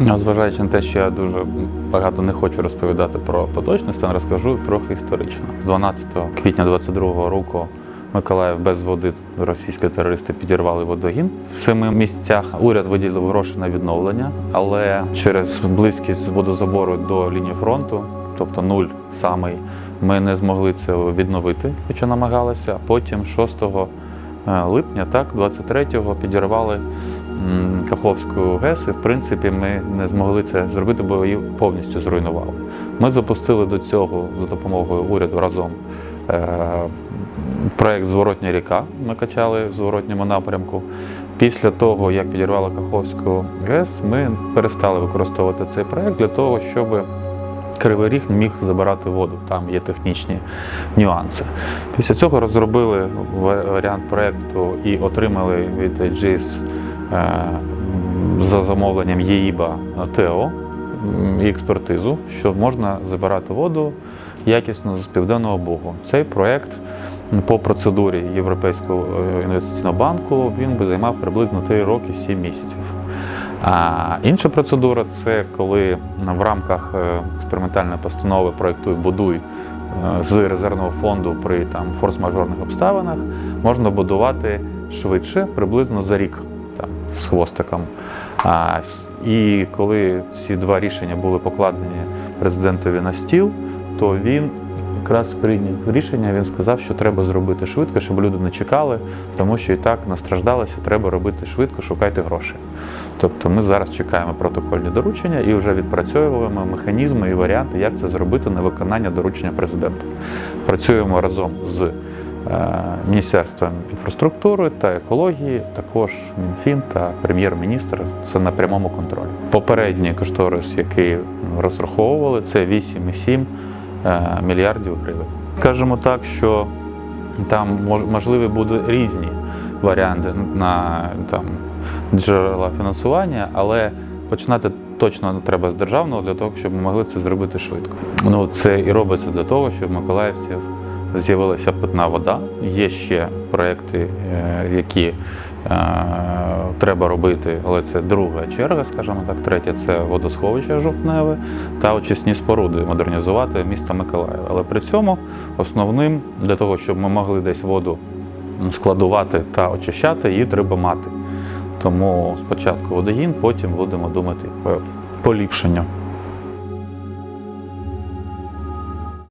Зважаючи на те, що я дуже багато не хочу розповідати про поточний стан, розкажу трохи історично. З 12 квітня 22-го року Миколаїв без води російські терористи підірвали водогін. В семи місцях уряд виділив гроші на відновлення, але через близькість водозабору до лінії фронту, тобто нуль самий, ми не змогли це відновити, хоча намагалися. Потім 6 липня, так, 23-го підірвали м, Каховську ГЕС, і в принципі ми не змогли це зробити, бо її повністю зруйнували. Ми запустили до цього за допомогою уряду разом е, проект Зворотня ріка. Ми качали в зворотньому напрямку. Після того, як підірвали Каховську ГЕС, ми перестали використовувати цей проект для того, щоб Кривий Ріг міг забирати воду, там є технічні нюанси. Після цього розробили варіант проєкту і отримали від AGS е, за замовленням ЄІБА ТЕО і експертизу, що можна забирати воду якісно з Південного Бугу. Цей проєкт по процедурі Європейського е, інвестиційного банку він би займав приблизно 3 роки 7 місяців. А інша процедура це коли в рамках е, експериментальної постанови проєктуй будуй е, з резервного фонду при там форс-мажорних обставинах можна будувати швидше, приблизно за рік з хвостиком. І коли ці два рішення були покладені президентові на стіл, то він якраз прийняв рішення. Він сказав, що треба зробити швидко, щоб люди не чекали, тому що і так настраждалися, треба робити швидко, шукайте гроші. Тобто ми зараз чекаємо протокольні доручення і вже відпрацьовуємо механізми і варіанти, як це зробити на виконання доручення президента. Працюємо разом з Міністерством інфраструктури та екології, також Мінфін та прем'єр-міністр. Це на прямому контролі. Попередній кошторис, який розраховували, це 8,7 е, мільярдів гривень. Скажемо так, що там можливі будуть різні варіанти на там, джерела фінансування, але починати точно треба з державного для того, щоб ми могли це зробити швидко. Ну це і робиться для того, щоб миколаївців з'явилася питна вода. Є ще проекти, е, які е, треба робити, але це друга черга, скажімо так. Третя це водосховище жовтневе та очисні споруди модернізувати місто Миколаїв. Але при цьому основним для того, щоб ми могли десь воду складувати та очищати, її треба мати. Тому спочатку водогін, потім будемо думати про поліпшення.